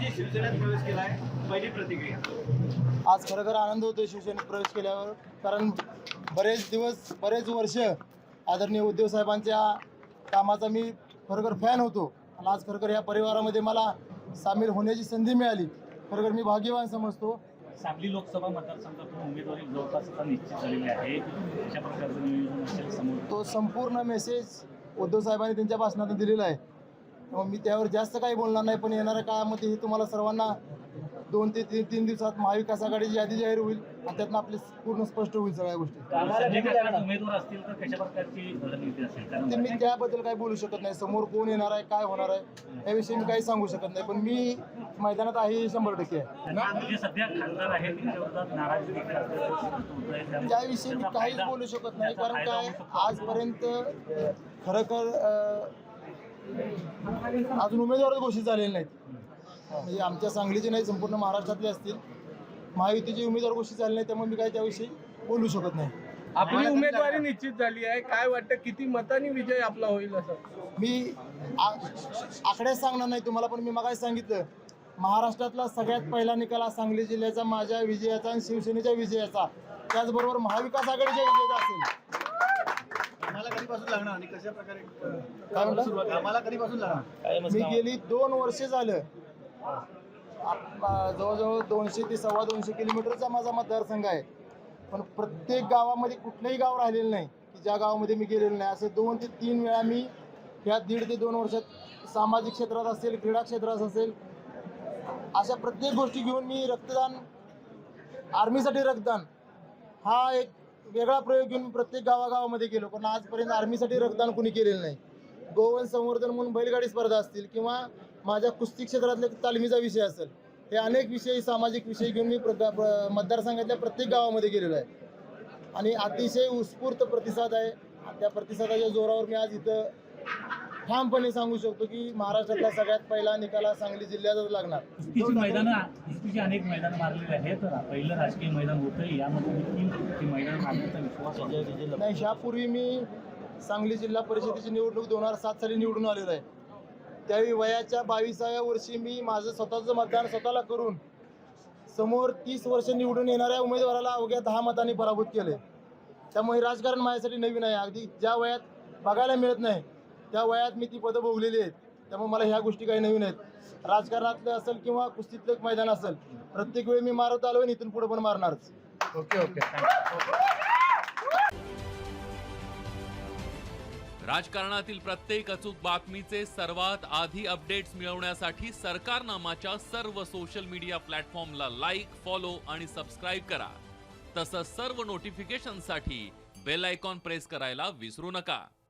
शिवसेनेत प्रवेश केलाय. पहिली प्रतिक्रिया. आज खरोखर आनंद होतो शिवसेनेत प्रवेश केल्यावर. कारण बरेच दिवस बरेच वर्ष आदरणीय उद्धव साहेबांच्या कामाचा मी खरोखर फॅन होतो. आणि आज खरोखर या परिवारामध्ये मला सामील होण्याची संधी मिळाली. खरोखर मी भाग्यवान समजतो. सांगली लोकसभा मतदारसंघातून उमेदवारी जवळपास आता निश्चित झालेली आहे. अशा प्रकारचं नियोजन असेल समोर? तो संपूर्ण मेसेज उद्धव साहेबांनी त्यांच्या भाषणातून दिलेला आहे. त्यामुळे मी त्यावर जास्त काही बोलणार नाही पण येणाऱ्या काळामध्ये हे तुम्हाला सर्वांना दोन ते तीन तीन दिवसात महाविकास आघाडीची यादी जाहीर होईल आणि त्यातनं आपले पूर्ण स्पष्ट होईल सगळ्या गोष्टी. ते मी त्याबद्दल काही बोलू शकत नाही. समोर कोण येणार आहे काय होणार आहे याविषयी मी काही सांगू शकत नाही. पण मी मैदानात आहे शंभर टक्के आहे. त्याविषयी मी काहीच बोलू शकत नाही कारण काय. आजपर्यंत खरोखर अजून उमेदवारच घोषित झालेले नाहीत. म्हणजे आमच्या सांगलीचे नाही संपूर्ण महाराष्ट्रातले असतील. महायुतीचे उमेदवार घोषित झाले नाही त्यामुळे मी काही त्याविषयी बोलू शकत नाही. आपली उमेदवारी निश्चित झाली आहे. काय वाटतं किती मतांनी विजय आपला होईल असं? मी आकड्याच सांगणार नाही तुम्हाला पण मी मगाशी सांगितलं महाराष्ट्रातला सगळ्यात पहिला निकाल हा सांगली जिल्ह्याचा माझ्या विजयाचा आणि शिवसेनेच्या विजयाचा. त्याचबरोबर महाविकास आघाडीच्या विजयाचा असेल. मी गेली दोन वर्ष झालं. जवळजवळ दोनशे ते सव्वा दोनशे किलोमीटरचा माझा मतदारसंघ आहे. पण प्रत्येक गावामध्ये कुठलंही गाव राहिलेलं नाही की ज्या गावामध्ये मी गेलेलो नाही. असं दोन ते तीन वेळा मी ह्या दीड ते दोन वर्षात सामाजिक क्षेत्रात असेल क्रीडा क्षेत्रात असेल अशा प्रत्येक गोष्टी घेऊन मी रक्तदान आर्मीसाठी रक्तदान हा एक वेगळा प्रयोग घेऊन प्रत्येक गावागावामध्ये गेलो पण आजपर्यंत आर्मीसाठी रक्तदान कुणी केलेलं नाही. गोवन संवर्धन म्हणून बैलगाडी स्पर्धा असतील किंवा माझ्या कुस्ती क्षेत्रातले तालमीचा विषय असेल हे अनेक विषय सामाजिक विषय घेऊन मी प्र- मतदारसंघातल्या प्रत्येक गावामध्ये गेलेलो आहे. आणि अतिशय उत्स्फूर्त प्रतिसाद आहे. त्या प्रतिसादाच्या जोरावर मी आज इथं ठामपणे सांगू शकतो की महाराष्ट्रातला सगळ्यात पहिला निकाल हा सांगली जिल्ह्यातच लागणार. कुस्तीची मैदानं कुस्तीची अनेक मैदानं मारलेली आहेत. पहिलं राजकीय मैदान होतं. यामध्ये देखील मैदान मारण्याचा विश्वास होता. नाही ह्यापूर्वी मी सांगली जिल्हा परिषदेची निवडणूक दोन हजार सात साली निवडून आलेलो आहे. त्यावेळी वयाच्या बावीसाव्या वर्षी मी माझं स्वतःचं मतदान स्वतःला करून समोर तीस वर्ष निवडून येणाऱ्या उमेदवाराला अवघ्या दहा मतांनी पराभूत केले त्यामुळे राजकारण माझ्यासाठी नवीन आहे. अगदी ज्या वयात बघायला मिळत नाही त्या वयात मी ती पदं भोगलेली आहेत. त्यामुळे मला ह्या गोष्टी काही नवीन आहेत. राजकारणातलं असेल किंवा कुस्तीतलं एक मैदान असेल प्रत्येक वेळी मी मारत आलो आणि इथून पुढे पण मारणारच. Okay okay. राजकारणातील प्रत्येक अचूक बातमीचे सर्वात आधी अपडेट्स मिळवण्यासाठी सरकारनामाच्या सर्व सोशल मीडिया प्लॅटफॉर्मला लाईक फॉलो आणि सबस्क्राईब करा. तसंच सर्व नोटिफिकेशनसाठी बेल आयकॉन प्रेस करायला विसरू नका.